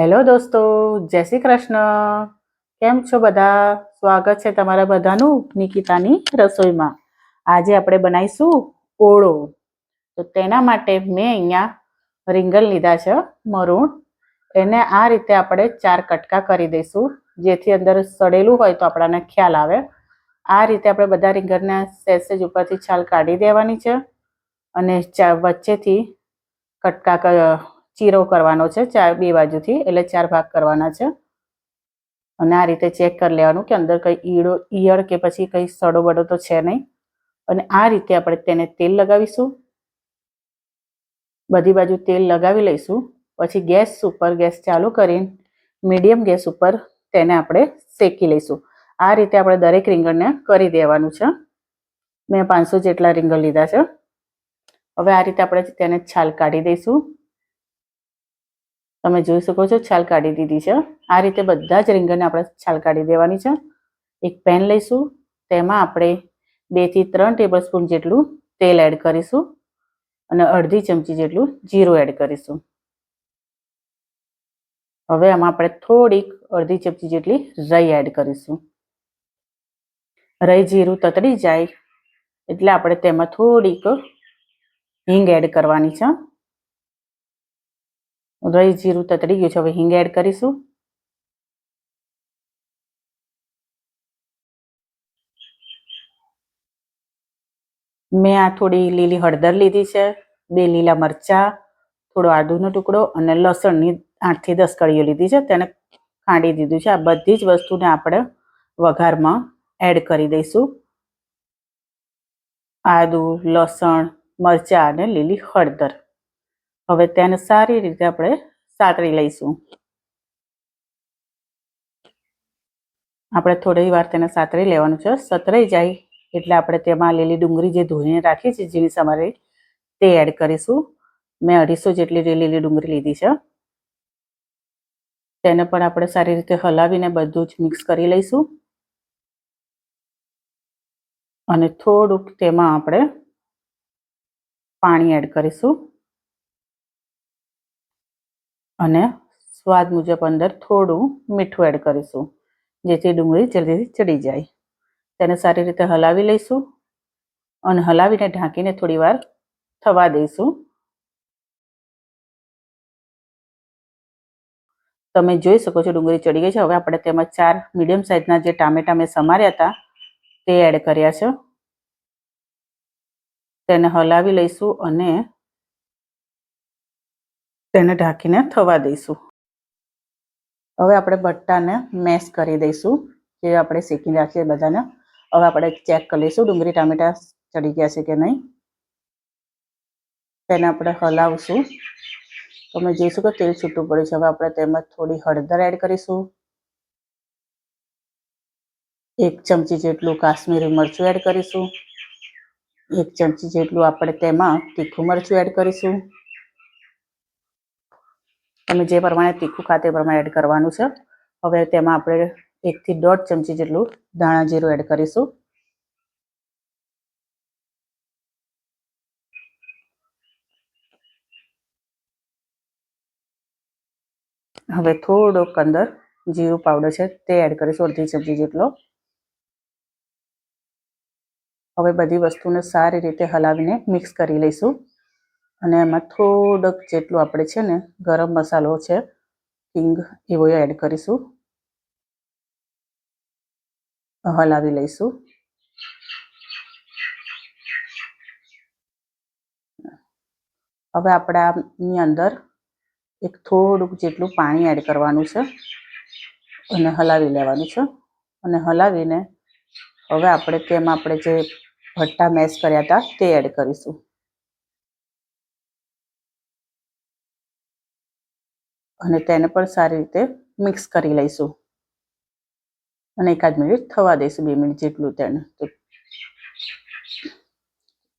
Hello દોસ્તો, જય શ્રી કૃષ્ણ. કેમ છો બધા? સ્વાગત છે તમારા બધાનું નિકિતાની રસોઈમાં. આજે આપણે બનાવીશું ઓળો. તો તેના માટે મેં અહીંયા રીંગણ લીધા છે, મરૂણ. એને આ રીતે આપણે ચાર કટકા કરી દઈશું. જેથી અંદર સડેલું હોય તો આપણાને ખ્યાલ આવે. આ રીતે આપણે બધા રીંગણને સહેજ ઉપરથી છાલ કાઢી દેવાની છે. અને વચ્ચેથી કટકા ચીરો કરવાનો છે, ચાર બે બાજુથી, એટલે ચાર ભાગ કરવાના છે. અને આ રીતે ચેક કરી લેવાનું કે અંદર કંઈ ઈડો, ઈયળ કે પછી કંઈ સડો બડો તો છે નહીં. અને આ રીતે આપણે તેને તેલ લગાવીશું. બધી બાજુ તેલ લગાવી લઈશું. પછી ગેસ ઉપર, ગેસ ચાલુ કરીને મીડિયમ ગેસ ઉપર તેને આપણે શેકી લઈશું. આ રીતે આપણે દરેક રીંગણને કરી દેવાનું છે. મેં પાંચસો જેટલા રીંગણ લીધા છે. હવે આ રીતે આપણે તેને છાલ કાઢી દઈશું. તમે જોઈ શકો છો, છાલ કાઢી દીધી છે. આ રીતે બધા જ રીંગણને આપણે છાલ કાઢી દેવાની છે. એક પેન લઈશું, તેમાં આપણે બેથી ત્રણ ટેબલ સ્પૂન જેટલું તેલ એડ કરીશું અને અડધી ચમચી જેટલું જીરું એડ કરીશું. હવે આમાં આપણે થોડીક અડધી ચમચી જેટલી રઈ એડ કરીશું. રઈ જીરું તતડી જાય એટલે આપણે તેમાં થોડીક હિંગ એડ કરવાની છે. રઈ જીરું તતડી ગયું છે. હવે હિંગ એડ કરીશું. મેં આ થોડી લીલી હળદર લીધી છે, બે લીલા મરચા, થોડો આદુનો ટુકડો અને લસણની આઠથી દસ કળીઓ લીધી છે. તેને ખાંડી દીધું છે. આ બધી જ વસ્તુને આપણે વઘારમાં એડ કરી દઈશું. આદુ, લસણ, મરચા અને લીલી હળદર. હવે તેને સારી રીતે આપણે સાતરી લઈશું. આપણે થોડી વાર તેને સાતરી લેવાનું છે. સતરાઈ જાય એટલે આપણે તેમાં લીલી ડુંગળી જે ધોઈને રાખી છે, જેની સમારે તે એડ કરીશું. મેં અઢીસો જેટલી લીલી ડુંગળી લીધી છે. તેને પણ આપણે સારી રીતે હલાવીને બધું જ મિક્સ કરી લઈશું. અને થોડુંક તેમાં આપણે પાણી એડ કરીશું. અને સ્વાદ મુજબ અંદર થોડું મીઠું એડ કરીશું, જેથી ડુંગળી જલ્દીથી ચડી જાય. તેને સારી રીતે હલાવી લઈશું અને હલાવીને ઢાંકીને થોડી વાર થવા દઈશું. તમે જોઈ શકો છો ડુંગળી ચડી ગઈ છે. હવે આપણે તેમાં ચાર મીડિયમ સાઇઝના જે ટામેટા મેં સમાર્યા હતા, તે એડ કર્યા છે. તેને હલાવી લઈશું અને તેને ઢાંકીને થવા દઈશું. હવે આપણે બટ્ટાને મેશ કરી દઈશું, જે આપણે શેકી રાખીએ બધાને. હવે આપણે ચેક કરી લઈશું ડુંગળી, ટામેટા ચડી ગયા છે કે નહીં. તેને આપણે હલાવશું. તમે જોઈશું કે તેલ છૂટું પડ્યું છે. હવે આપણે તેમાં થોડી હળદર એડ કરીશું. એક ચમચી જેટલું કાશ્મીરી મરચું એડ કરીશું. એક ચમચી જેટલું આપણે તેમાં તીખું મરચું એડ કરીશું. તમે જે પ્રમાણે તીખું ખાતે એ પ્રમાણે એડ કરવાનું છે. હવે તેમાં આપણે એકથી દોઢ ચમચી જેટલું ધાણા જીરું એડ કરીશું. હવે થોડોક અંદર જીરું પાવડર છે તે એડ કરીશું, અડધી ચમચી જેટલો. હવે બધી વસ્તુને સારી રીતે હલાવીને મિક્સ કરી લઈશું. અને એમાં થોડોક જેટલું આપણે છે ને ગરમ મસાલો છે હિંગ એવો એડ કરીશું. હલાવી લઈશું. હવે આપણે આની અંદર એક થોડુંક જેટલું પાણી એડ કરવાનું છે અને હલાવી લેવાનું છે. અને હલાવીને હવે આપણે તેમાં આપણે જે ભટ્ટા મેશ કર્યા હતા તે એડ કરીશું. અને તેને પણ સારી રીતે મિક્સ કરી લઈશું. અને એકાદ મિનિટ થવા દઈશું, બે મિનિટ જેટલું તેને. તો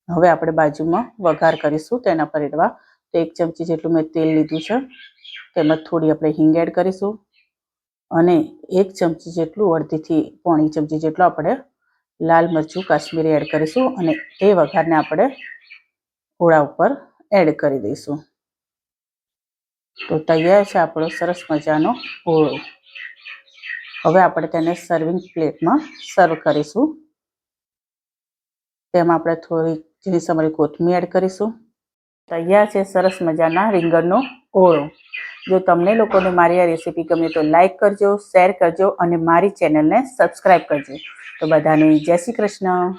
હવે આપણે બાજુમાં વઘાર કરીશું, તેના પર એડવા. તો એક ચમચી જેટલું મેં તેલ લીધું છે, તેમાં થોડી આપણે હિંગ એડ કરીશું. અને એક ચમચી જેટલું અડધીથી પોણી ચમચી જેટલું આપણે લાલ મરચું, કાશ્મીરી એડ કરીશું અને એ વઘારને આપણે ઓળા ઉપર એડ કરી દઈશું. તો તૈયાર છે આપણો સરસ મજાનો ઓળો હવે આપણે તેને સર્વિંગ પ્લેટમાં સર્વ કરીશું. તેમાં આપણે થોડી ઝીણી સમરી કોથમીર એડ કરીશું. તૈયાર છે સરસ મજાના રીંગણનો ઓળો જો તમને લોકોને મારી આ રેસીપી ગમે તો લાઈક કરજો શેર કરજો અને મારી ચેનલને સબસ્ક્રાઈબ કરજો. તો બધાને જય શ્રી કૃષ્ણ.